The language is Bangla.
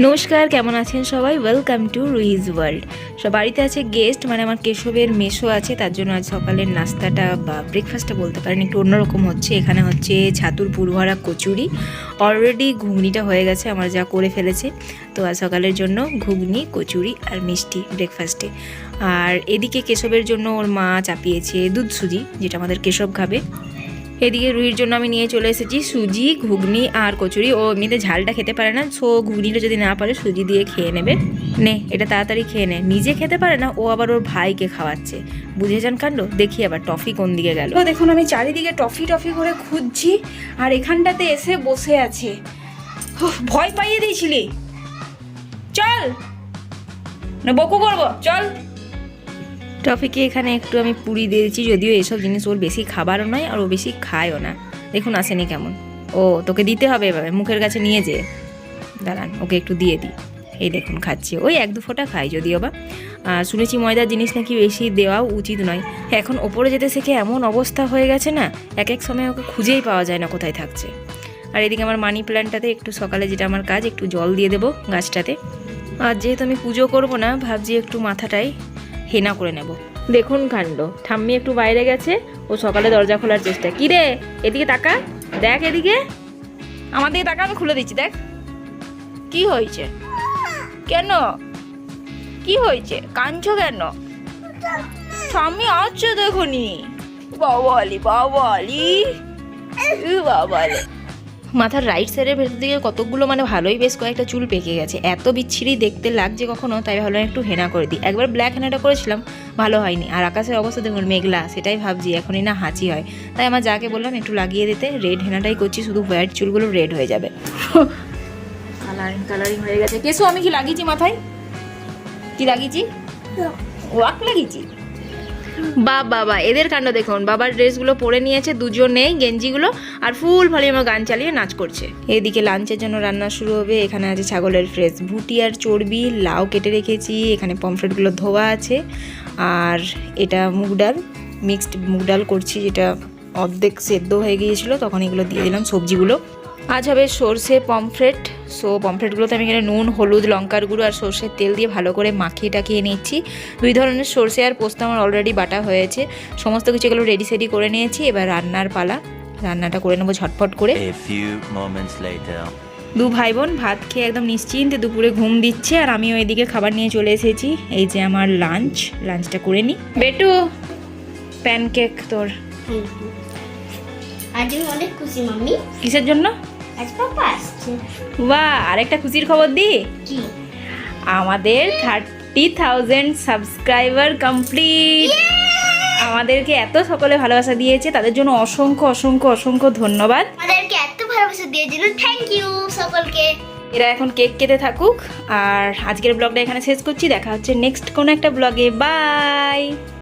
নমস্কার, কেমন আছেন সবাই? ওয়েলকাম টু রুইজ ওয়ার্ল্ড সব বাড়িতে আছে গেস্ট মানে আমার কেশবের মেশো আছে, তার জন্য আজ সকালের নাস্তাটা বা ব্রেকফাস্টটা বলতে পারেন, একটু অন্যরকম হচ্ছে। এখানে হচ্ছে ছাতুর পুরভরা কচুরি। অলরেডি ঘুগনিটা হয়ে গেছে, আমার যা করে ফেলেছে। তো আজ সকালের জন্য ঘুগনি, কচুরি আর মিষ্টি ব্রেকফাস্টে আর এদিকে কেশবের জন্য ওর মা চাপিয়েছে দুধ সুজি যেটা আমাদের কেশব খাবে। এদিকে রুহির জন্য আমি নিয়ে চলে এসেছি সুজি, ঘুগনি আর কচুরি। ও এমনিতে ঝালটা খেতে পারে না, সো ঘুগনিটা যদি না পারে সুজি দিয়ে খেয়ে নেবে। নে, এটা তাড়াতাড়ি খেয়ে নে। নিজে খেতে পারে না, ও আবার ওর ভাইকে খাওয়াচ্ছে। বুঝে যান কাণ্ড? দেখি আবার টফি কোন দিকে গেল। তো দেখুন, আমি চারিদিকে টফি টফি করে খুঁজছি আর এখানটাতে এসে বসে আছে। ভয় পাইয়ে দিয়েছিলি। চল। না, বকু করব, চল। টফিকে এখানে একটু আমি পুরি দিয়েছি, যদিও এসব জিনিস ওর বেশি খাবারও নয় আর ও বেশি খায়ও না। দেখুন, আসেনি কেমন। ও, তোকে দিতে হবে এভাবে, মুখের কাছে নিয়ে যে। দাঁড়ান, ওকে একটু দিয়ে দিই। এই দেখুন, খাচ্ছে। ওই এক দু ফোঁটা খাই যদিও বা। আর শুনেছি ময়দার জিনিস নাকি বেশি দেওয়াও উচিত নয়। এখন ওপরে যেতে শেখে এমন অবস্থা হয়ে গেছে না, এক এক সময় ওকে খুঁজেই পাওয়া যায় না কোথায় থাকছে। আর এদিকে আমার মানি প্ল্যান্টটাতে একটু সকালে যেটা আমার কাজ, একটু জল দিয়ে দেবো গাছটাতে। আর যেহেতু আমি পুজো করব না, ভাবছি একটু মাথাটাই হেনা করে নেব। দেখুন কাণ্ড। ঠাম্মি একটু বাইরে গেছে, ও সকালে দরজা খোলার চেষ্টা। কি রে? এদিকে তাকা। দেখ এদিকে। আমার দিকে টাকা আমি খুলে দিচ্ছি, দেখ। কি হয়েছে? কেন? কি হয়েছে? কাঁদছো কেন? স্বামী আছে দেখুনি। বাবালি। ই, বাবালি। মাথার রাইট সাইডের ভেতর দিকে কতগুলো মানে ভালোই বেশ কয়েকটা চুল পেকে গেছে। এত বিচ্ছিরি দেখতে লাগছে কখনো তাই ভাবলাম একটু হেনা করে দিই। একবার ব্ল্যাক হেনাটা করেছিলাম ভালো হয়নি। আর আকাশের অবস্থা দেখুন মেঘলা সেটাই ভাবছি এখনই না হাঁচি হয়। তাই আমার যাকে বললাম একটু লাগিয়ে দিতে রেড হেনাটাই করছি শুধু হোয়াইট চুলগুলো রেড হয়ে যাবে। কালারিং কালারিং হয়ে গেছে। কেসু আমি কি লাগিয়েছি মাথায়? কি লাগিয়েছি? ওয়াক লাগিয়েছি? বা বাবা এদের কাণ্ড দেখুন। বাবার ড্রেসগুলো পরে নিয়েছে দুজনেই গেঞ্জিগুলো, আর ফুল ভলিউমে গান চালিয়ে নাচ করছে। এদিকে লাঞ্চের জন্য রান্না শুরু হবে, এখানে আছে ছাগলের ফ্রেশ ভুটি আর চর্বি, লাউ কেটে রেখেছি, এখানে পমফ্রেটগুলো ধোয়া আছে, আর এটা মুগ ডাল, মিক্সড মুগ ডাল করছি, যেটা অর্ধেক সেদ্ধ হয়ে গিয়েছিল, তখন এগুলো দিয়ে দিলাম সবজিগুলো। আজ হবে সর্ষে পমফ্রেট। সো পমফ্রেটগুলোতে আমি এখানে নুন হলুদ লঙ্কার গুঁড়ো আর সর্ষের তেল দিয়ে ভালো করে মাখিয়ে টাকিয়ে নিচ্ছি। দুই ধরনের সর্ষে আর পোস্ত আমার অলরেডি বাটা হয়েছে। সমস্ত কিছু এগুলো রেডি সেডি করে নিয়েছি। এবার রান্নার পালা। রান্নাটা করে নেব ঝটফট করে. দু ভাই বোন ভাত খেয়ে একদম নিশ্চিন্তে দুপুরে ঘুম দিচ্ছে আর আমি ওইদিকে খাবার নিয়ে চলে এসেছি। এই যে আমার লাঞ্চ লাঞ্চটা করে নিই বেটু প্যানকেক তোর। আজ আমি অনেক খুশি মাম্মি। কিসের জন্য? আজ পাপা আসছে। বা আরেকটা খুশির খবর দিই কি? আমাদের থার্টি থাউজেন্ড সাবস্ক্রাইবার কমপ্লিট আমাদেরকে এত সকলে ভালোবাসা দিয়েছে তাদের জন্য অসংখ্য অসংখ্য অসংখ্য ধন্যবাদ। আমাদেরকে এত ভালোবাসা দিয়ে জন্য থ্যাংক ইউ সকলকে। এরা এখন কেক কেটে থাকুক আর আজকের ব্লগটা এখানে শেষ করছি দেখা হচ্ছে নেক্সট কোনো একটা ব্লগে বাই